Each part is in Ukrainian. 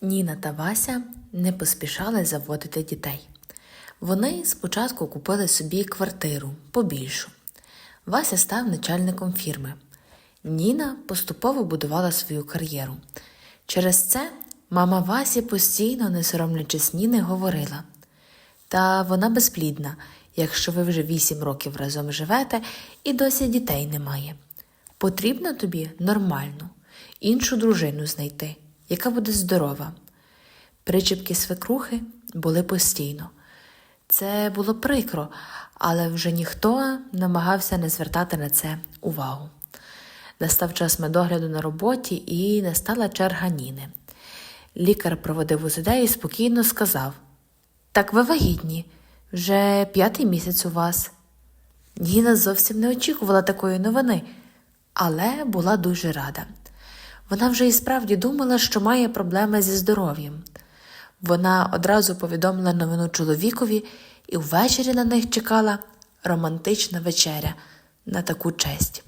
Ніна та Вася не поспішали заводити дітей. Вони спочатку купили собі квартиру побільшу. Вася став начальником фірми. Ніна поступово будувала свою кар'єру. Через це мама Васі постійно, не соромлячись Ніни, говорила: Та вона безплідна, якщо ви вже вісім років разом живете і досі дітей немає. Потрібно тобі нормальну, іншу дружину знайти, яка буде здорова. Причепки свекрухи були постійно. Це було прикро, але вже ніхто намагався не звертати на це увагу. Настав час медогляду на роботі і настала черга Ніни. Лікар проводив УЗД і спокійно сказав: Так ви вагітні, вже п'ятий місяць у вас. Ніна зовсім не очікувала такої новини, але була дуже рада. Вона вже і справді думала, що має проблеми зі здоров'ям. Вона одразу повідомила новину чоловікові, і ввечері на них чекала романтична вечеря на таку честь.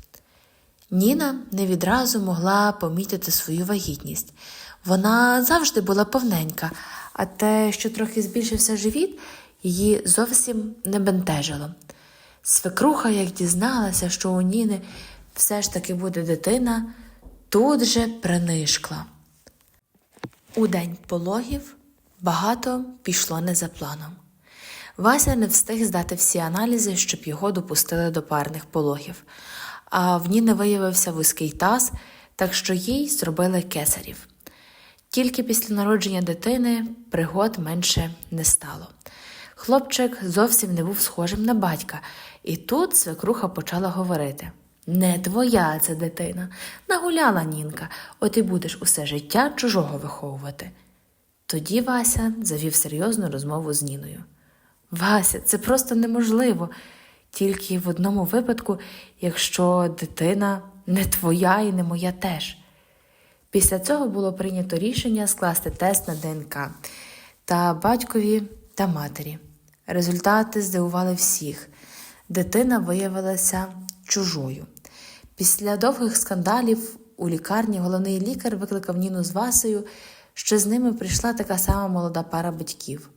Ніна не відразу могла помітити свою вагітність. Вона завжди була повненька, а те, що трохи збільшився живіт, її зовсім не бентежило. Свекруха, як дізналася, що у Ніни все ж таки буде дитина, тут же принишкла. У день пологів багато пішло не за планом. Вася не встиг здати всі аналізи, щоб його допустили до парних пологів, а в Ніни виявився вузький таз, так що їй зробили кесарів. Тільки після народження дитини пригод менше не стало. Хлопчик зовсім не був схожим на батька, і тут свекруха почала говорити: Не твоя це дитина, нагуляла Нінка, от і будеш усе життя чужого виховувати. Тоді Вася завів серйозну розмову з Ніною. Вася, це просто неможливо. Тільки в одному випадку, якщо дитина не твоя і не моя теж. Після цього було прийнято рішення скласти тест на ДНК та батькові та матері. Результати здивували всіх. Дитина виявилася чужою. Після довгих скандалів у лікарні головний лікар викликав Ніну з Васею, що з ними прийшла така сама молода пара батьків.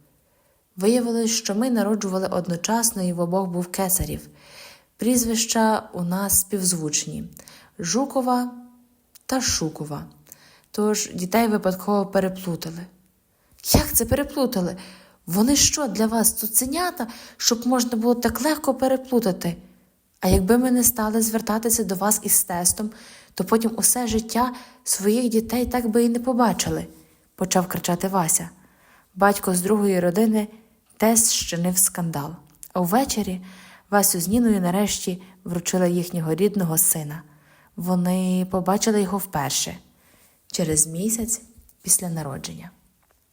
Виявилось, що ми народжували одночасно і в обох був кесарів. Прізвища у нас співзвучні Жукова та Шукова. Тож дітей випадково переплутали. Як це переплутали? Вони що для вас цуценята, щоб можна було так легко переплутати? А якби ми не стали звертатися до вас із тестом, то потім усе життя своїх дітей так би і не побачили, почав кричати Вася. Батько з другої родини тест щинив скандал. А ввечері Васю з Ніною нарешті вручила їхнього рідного сина. Вони побачили його вперше через місяць після народження.